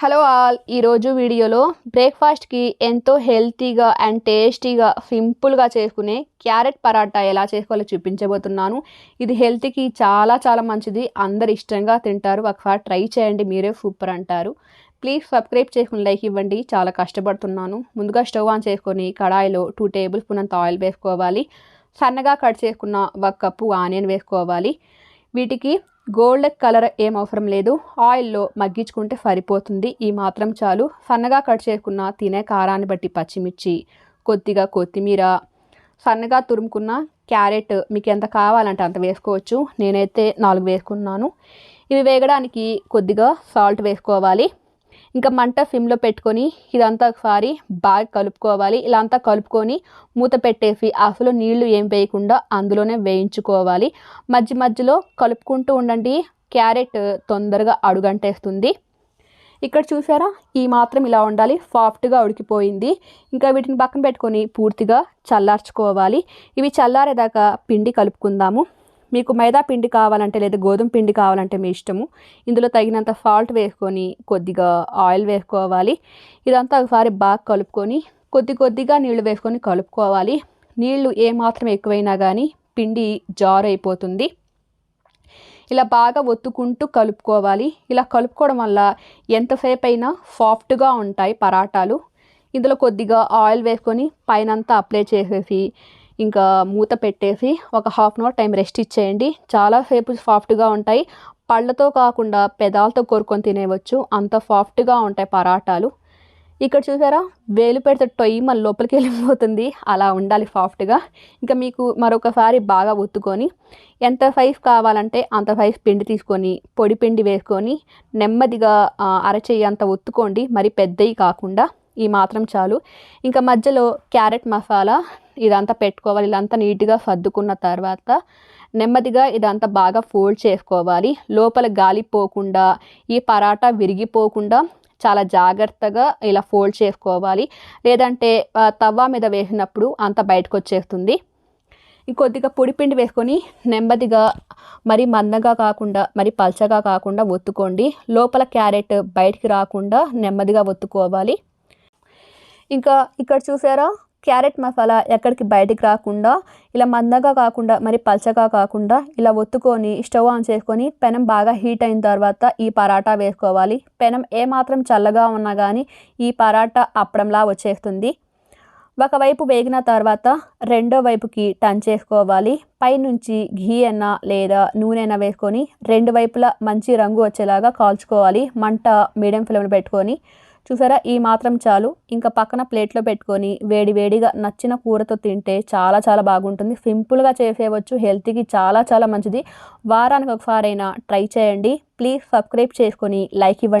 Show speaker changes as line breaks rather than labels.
Hello all. ఈరోజు వీడియోలో బ్రేక్ఫాస్ట్కి ఎంతో హెల్తీగా అండ్ టేస్టీగా సింపుల్గా చేసుకునే క్యారెట్ పరాటా ఎలా చేసుకోవాలో చూపించబోతున్నాను. ఇది హెల్త్కి చాలా చాలా మంచిది. అందరు ఇష్టంగా తింటారు. ఒకసారి ట్రై చేయండి. మీరే సూపర్ అంటారు. ప్లీజ్ సబ్స్క్రైబ్ చేసుకుని లైక్ ఇవ్వండి. చాలా కష్టపడుతున్నాను. ముందుగా స్టవ్ ఆన్ చేసుకొని కడాయిలో టూ టేబుల్ స్పూన్ అంత ఆయిల్ వేసుకోవాలి. సన్నగా కట్ చేసుకున్న ఒక కప్పు ఆనియన్ వేసుకోవాలి. వీటికి గోల్డ్ కలర్ ఏం అవసరం లేదు. ఆయిల్లో మగ్గించుకుంటే సరిపోతుంది. ఈ మాత్రం చాలు. సన్నగా కట్ చేసుకున్న తినే కారాన్ని బట్టి పచ్చిమిర్చి కొద్దిగా కొత్తిమీర సన్నగా తురుముకున్న క్యారెట్ మీకు ఎంత కావాలంటే అంత వేసుకోవచ్చు. నేనైతే నాలుగు వేసుకున్నాను. ఇవి వేగడానికి కొద్దిగా సాల్ట్ వేసుకోవాలి. ఇంకా మంట సిమ్లో పెట్టుకొని ఇదంతా ఒకసారి బాగా కలుపుకోవాలి. ఇలా అంతా కలుపుకొని మూత పెట్టేసి అసలు నీళ్ళు ఏం వేయకుండా అందులోనే వేయించుకోవాలి. మధ్య మధ్యలో కలుపుకుంటూ ఉండండి. క్యారెట్ తొందరగా అడుగంటేస్తుంది. ఇక్కడ చూసారా? ఈ మాత్రం ఇలా ఉండాలి. సాఫ్ట్గా ఉడికిపోయింది. ఇంకా వీటిని పక్కన పెట్టుకొని పూర్తిగా చల్లార్చుకోవాలి. ఇవి చల్లారేదాకా పిండి కలుపుకుందాము. మీకు మైదా పిండి కావాలంటే లేదా గోధుమ పిండి కావాలంటే మీ ఇష్టము. ఇందులో తగినంత సాల్ట్ వేసుకొని కొద్దిగా ఆయిల్ వేసుకోవాలి. ఇదంతా ఒకసారి బాగా కలుపుకొని కొద్ది కొద్దిగా నీళ్ళు వేసుకొని కలుపుకోవాలి. నీళ్ళు ఏమాత్రం ఎక్కువైనా కానీ పిండి జార్ అయిపోతుంది ఇలా బాగా ఒత్తుకుంటూ కలుపుకోవాలి. ఇలా కలుపుకోవడం వల్ల ఎంతసేపు అయినా సాఫ్ట్గా ఉంటాయి పరాటాలు. ఇందులో కొద్దిగా ఆయిల్ వేసుకొని పైనంతా అప్లై చేసేసి ఇంకా మూత పెట్టేసి ఒక half an hour time rest ఇచ్చేయండి. చాలాసేపు సాఫ్ట్గా ఉంటాయి. పళ్ళతో కాకుండా పెదాలతో కోరుకొని తినేవచ్చు అంత సాఫ్ట్గా ఉంటాయి పరాటాలు. ఇక్కడ చూసారా? వేలు పెడితే టొయ్యి మన లోపలికి వెళ్ళిపోతుంది. అలా ఉండాలి సాఫ్ట్గా ఇంకా మీకు మరొకసారి బాగా ఒత్తుకొని ఎంత సైజ్ కావాలంటే అంత సైజ్ పిండి తీసుకొని పొడి పిండి వేసుకొని నెమ్మదిగా అరచెయ్యి అంత ఒత్తుకోండి. మరి పెద్దవి కాకుండా. ఈ మాత్రం చాలు. ఇంకా మధ్యలో క్యారెట్ మసాలా ఇదంతా పెట్టుకోవాలి. ఇదంతా నీట్గా సర్దుకున్న తర్వాత నెమ్మదిగా ఇదంతా బాగా ఫోల్డ్ చేసుకోవాలి. లోపల గాలి పోకుండా ఈ పరాటా విరిగిపోకుండా చాలా జాగ్రత్తగా ఇలా ఫోల్డ్ చేసుకోవాలి. లేదంటే తవ్వ మీద వేసినప్పుడు అంత బయటకు వచ్చేస్తుంది ఇంకొద్దిగా పొడిపిండి వేసుకొని నెమ్మదిగా మరి మందగా కాకుండా మరి పల్చగా కాకుండా ఒత్తుకోండి. లోపల క్యారెట్ బయటికి రాకుండా నెమ్మదిగా ఒత్తుకోవాలి. ఇంకా ఇక్కడ చూసారా? క్యారెట్ మసాలా ఎక్కడికి బయటికి రాకుండా ఇలా మందగా కాకుండా మరి పల్చగా కాకుండా ఇలా ఒత్తుకొని స్టవ్ ఆన్ చేసుకొని పెనం బాగా హీట్ అయిన తర్వాత ఈ పరాటా వేసుకోవాలి. పెనం ఏమాత్రం చల్లగా ఉన్నా కానీ ఈ పరాటా అప్పడంలా వచ్చేస్తుంది. ఒకవైపు వేగిన తర్వాత రెండో వైపుకి టర్న్ చేసుకోవాలి. పైనుంచి ఘీ అన్న లేదా నూనె అయినా వేసుకొని రెండు వైపులా మంచి రంగు వచ్చేలాగా కాల్చుకోవాలి. మంట మీడియం ఫ్లేమ్లో పెట్టుకొని చూసారా? ఈ మాత్రం చాలు. ఇంకా పక్కన ప్లేట్లో పెట్టుకొని వేడి వేడిగా నచ్చిన కూరతో తింటే చాలా చాలా బాగుంటుంది. సింపుల్గా చేసేయవచ్చు. హెల్త్కి చాలా చాలా మంచిది. వారానికి ఒకసారైనా ట్రై చేయండి. ప్లీజ్ సబ్స్క్రైబ్ చేసుకొని లైక్ ఇవ్వండి.